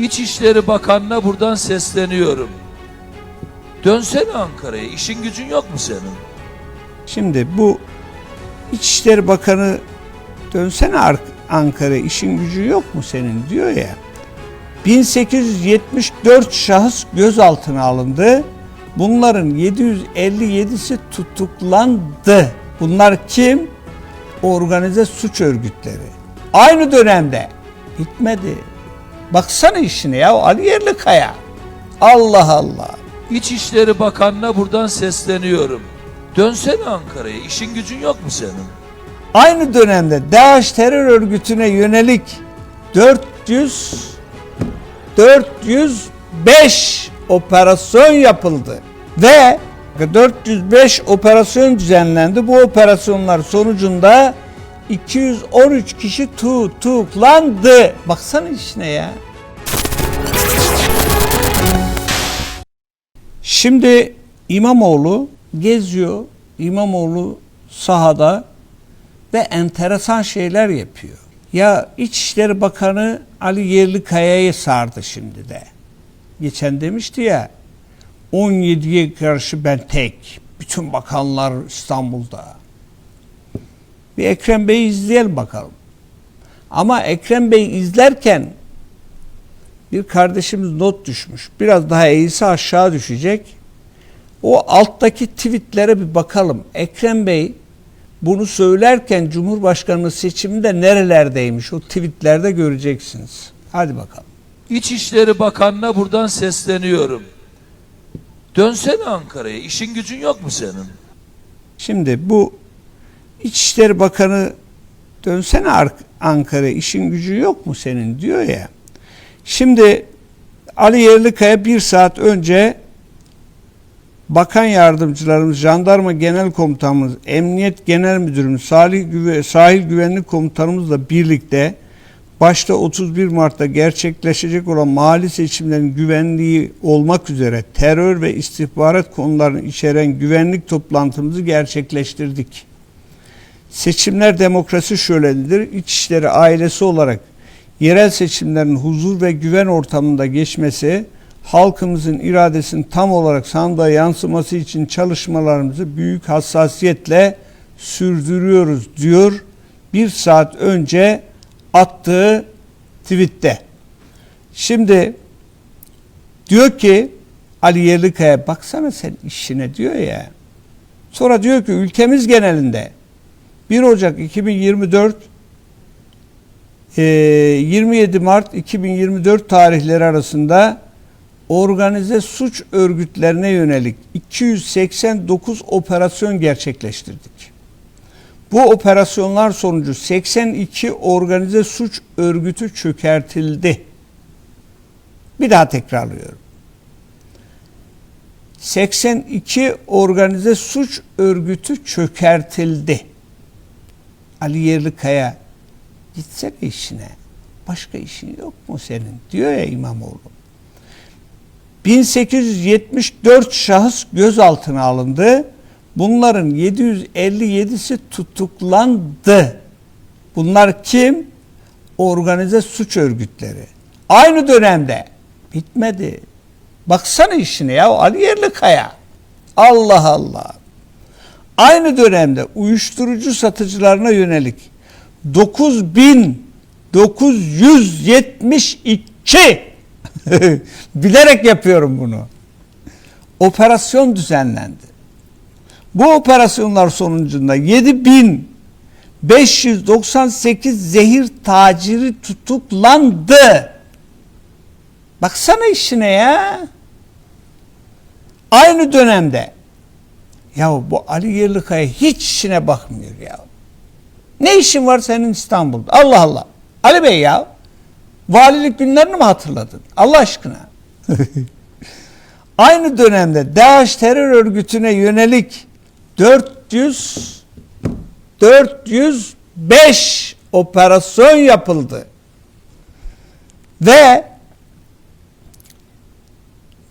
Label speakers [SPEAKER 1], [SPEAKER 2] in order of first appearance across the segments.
[SPEAKER 1] İçişleri Bakanı'na buradan sesleniyorum. Dönsene Ankara'ya. İşin gücün yok mu senin?
[SPEAKER 2] Şimdi bu İçişleri Bakanı dönsene Ar- Ankara işin gücü yok mu senin diyor ya. 1874 şahıs gözaltına alındı. Bunların 757'si tutuklandı. Bunlar kim? Organize suç örgütleri. Aynı dönemde bitmedi. Baksana işine ya Ali Yerlikaya. Allah Allah.
[SPEAKER 1] İçişleri Bakanı'na buradan sesleniyorum. Dönsene Ankara'ya. İşin gücün yok mu senin?
[SPEAKER 2] Aynı dönemde DAEŞ terör örgütüne yönelik 400 405 operasyon yapıldı ve 405 operasyon düzenlendi. Bu operasyonlar sonucunda 213 kişi tutuklandı. Baksana işine ya. Şimdi İmamoğlu geziyor. İmamoğlu sahada ve enteresan şeyler yapıyor. Ya İçişleri Bakanı Ali Yerlikaya'yı sardı şimdi de. Geçen demişti ya 17'ye karşı ben tek. Bütün bakanlar İstanbul'da. Bir Ekrem Bey'i izleyelim bakalım. Ama Ekrem Bey izlerken bir kardeşimiz not düşmüş. Biraz daha eğisi aşağı düşecek. O alttaki tweetlere bir bakalım. Ekrem Bey bunu söylerken Cumhurbaşkanlığı seçiminde nerelerdeymiş o tweetlerde göreceksiniz. Hadi bakalım.
[SPEAKER 1] İçişleri Bakanı'na buradan sesleniyorum. Dönsene Ankara'ya. İşin gücün yok mu senin?
[SPEAKER 2] Şimdi bu İçişleri Bakanı dönsene Ar- Ankara işin gücü yok mu senin diyor ya. Şimdi Ali Yerlikaya bir saat önce Bakan Yardımcılarımız, Jandarma Genel Komutanımız, Emniyet Genel Müdürümüz, Salih Güve- Sahil Güvenlik Komutanımızla birlikte başta 31 Mart'ta gerçekleşecek olan mahalli seçimlerin güvenliği olmak üzere terör ve istihbarat konularını içeren güvenlik toplantımızı gerçekleştirdik. Seçimler demokrasi şölenidir. İçişleri ailesi olarak yerel seçimlerin huzur ve güven ortamında geçmesi, halkımızın iradesinin tam olarak sandığa yansıması için çalışmalarımızı büyük hassasiyetle sürdürüyoruz diyor. Bir saat önce attığı tweette. Şimdi diyor ki Ali Yerlikaya baksana sen işine diyor ya. Sonra diyor ki ülkemiz genelinde 1 Ocak 2024 eee, 27 Mart 2024 tarihleri arasında organize suç örgütlerine yönelik 289 operasyon gerçekleştirdik. Bu operasyonlar sonucu 82 organize suç örgütü çökertildi. Bir daha tekrarlıyorum. 82 organize suç örgütü çökertildi. Ali Yerlikaya gitsene işine. Başka işin yok mu senin? Diyor ya İmamoğlu. 1874 şahıs gözaltına alındı. Bunların 757'si tutuklandı. Bunlar kim? Organize suç örgütleri. Aynı dönemde bitmedi. Baksana işine ya Ali Yerlikaya. Allah Allah. Aynı dönemde uyuşturucu satıcılarına yönelik 9972 bilerek yapıyorum bunu. Operasyon düzenlendi. Bu operasyonlar sonucunda 7598 zehir taciri tutuklandı. Baksana işine ya. Aynı dönemde ya bu Ali Yerlikaya hiç işine bakmıyor ya. Ne işin var senin İstanbul'da? Allah Allah. Ali Bey ya. Valilik günlerini mi hatırladın? Allah aşkına. Aynı dönemde DAEŞ terör örgütüne yönelik 400 405 operasyon yapıldı. Ve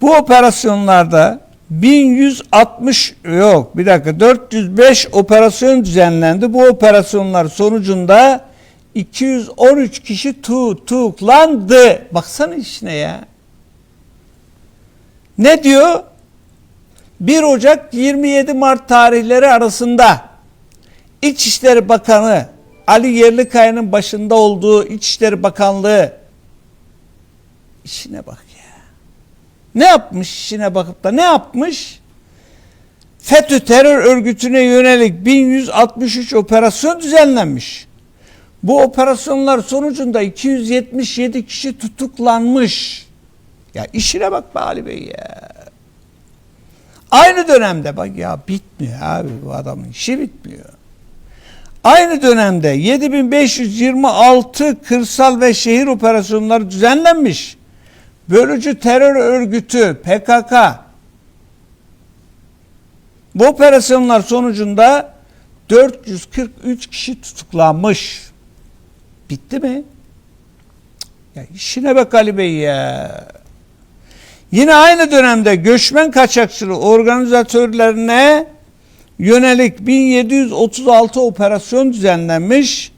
[SPEAKER 2] bu operasyonlarda 1160 yok bir dakika 405 operasyon düzenlendi. Bu operasyonlar sonucunda 213 kişi tutuklandı. Baksana işine ya. Ne diyor? 1 Ocak 27 Mart tarihleri arasında İçişleri Bakanı Ali Yerlikaya'nın başında olduğu İçişleri Bakanlığı işine bak. Ne yapmış işine bakıp da ne yapmış? FETÖ terör örgütüne yönelik 1163 operasyon düzenlenmiş. Bu operasyonlar sonucunda 277 kişi tutuklanmış. Ya işine bak be Ali Bey ya. Aynı dönemde bak ya bitmiyor abi bu adamın işi bitmiyor. Aynı dönemde 7526 kırsal ve şehir operasyonları düzenlenmiş. Bölücü terör örgütü PKK bu operasyonlar sonucunda 443 kişi tutuklanmış. Bitti mi? Ya işine bak Ali Bey ya. Yine aynı dönemde göçmen kaçakçılığı organizatörlerine yönelik 1736 operasyon düzenlenmiş.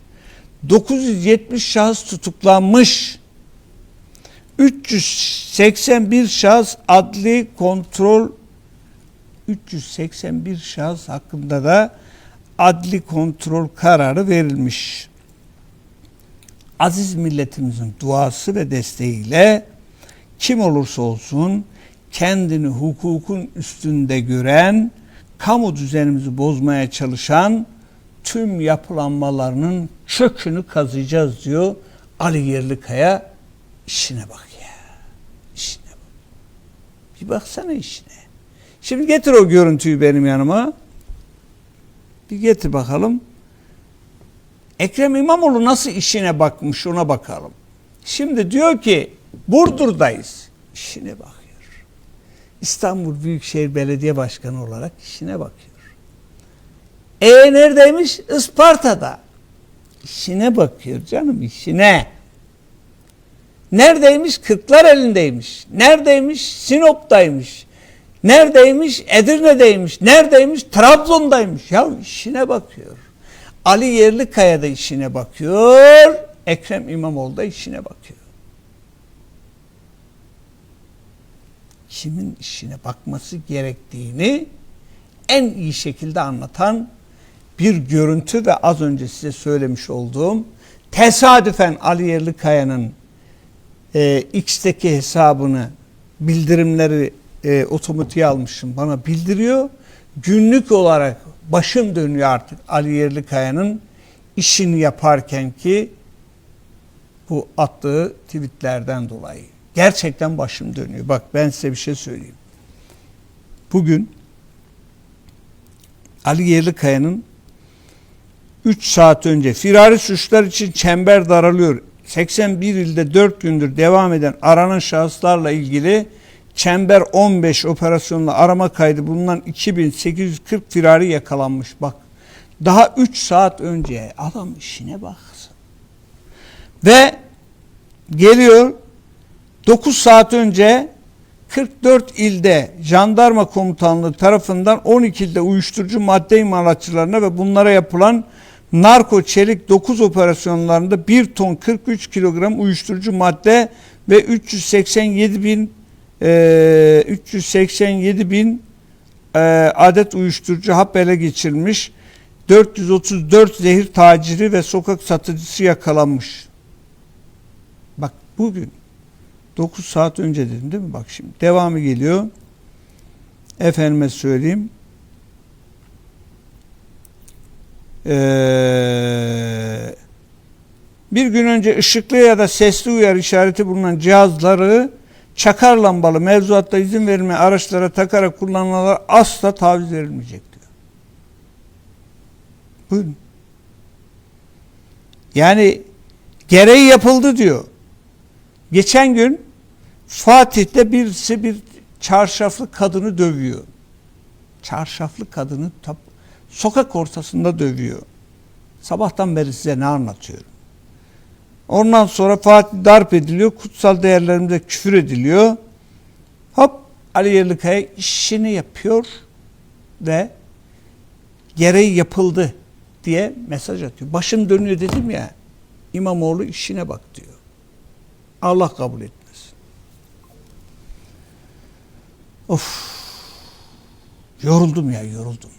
[SPEAKER 2] 970 şahıs tutuklanmış. 381 şahıs adli kontrol 381 şahıs hakkında da adli kontrol kararı verilmiş. Aziz milletimizin duası ve desteğiyle kim olursa olsun kendini hukukun üstünde gören, kamu düzenimizi bozmaya çalışan tüm yapılanmalarının kökünü kazıyacağız diyor Ali Yerlikaya. İşine bak. Bir baksana işine. Şimdi getir o görüntüyü benim yanıma. Bir getir bakalım. Ekrem İmamoğlu nasıl işine bakmış ona bakalım. Şimdi diyor ki Burdur'dayız. İşine bakıyor. İstanbul Büyükşehir Belediye Başkanı olarak işine bakıyor. E neredeymiş? Isparta'da. İşine bakıyor canım işine. Neredeymiş? Kırklar elindeymiş. Neredeymiş? Sinop'taymış. Neredeymiş? Edirne'deymiş. Neredeymiş? Trabzon'daymış. Ya işine bakıyor. Ali Yerlikaya da işine bakıyor. Ekrem İmamoğlu da işine bakıyor. Kimin işine bakması gerektiğini en iyi şekilde anlatan bir görüntü ve az önce size söylemiş olduğum tesadüfen Ali Yerlikaya'nın e, X'teki hesabını bildirimleri e, otomatiğe almışım bana bildiriyor. Günlük olarak başım dönüyor artık Ali Yerlikaya'nın işini yaparken ki bu attığı tweetlerden dolayı. Gerçekten başım dönüyor. Bak ben size bir şey söyleyeyim. Bugün Ali Yerlikaya'nın 3 saat önce firari suçlar için çember daralıyor. 81 ilde 4 gündür devam eden aranan şahıslarla ilgili Çember 15 operasyonla arama kaydı bulunan 2840 firari yakalanmış. Bak daha 3 saat önce adam işine baksın. Ve geliyor 9 saat önce 44 ilde jandarma komutanlığı tarafından 12 ilde uyuşturucu madde imalatçılarına ve bunlara yapılan narko çelik 9 operasyonlarında 1 ton 43 kilogram uyuşturucu madde ve 387 bin e, 387 bin e, adet uyuşturucu hap ele geçirilmiş. 434 zehir taciri ve sokak satıcısı yakalanmış. Bak bugün 9 saat önce dedim değil mi? Bak şimdi devamı geliyor. Efendime söyleyeyim. Ee, bir gün önce ışıklı ya da sesli uyar işareti bulunan cihazları çakar lambalı mevzuatta izin verilmeyen araçlara takarak kullanılanlar asla taviz verilmeyecek diyor. Buyurun. Yani gereği yapıldı diyor. Geçen gün Fatih'te birisi bir çarşaflı kadını dövüyor. Çarşaflı kadını tap, sokak ortasında dövüyor. Sabahtan beri size ne anlatıyorum. Ondan sonra Fatih darp ediliyor. Kutsal değerlerimize küfür ediliyor. Hop Ali Yerlikaya işini yapıyor ve gereği yapıldı diye mesaj atıyor. Başım dönüyor dedim ya. İmamoğlu işine bak diyor. Allah kabul etmesin. Of. Yoruldum ya yoruldum.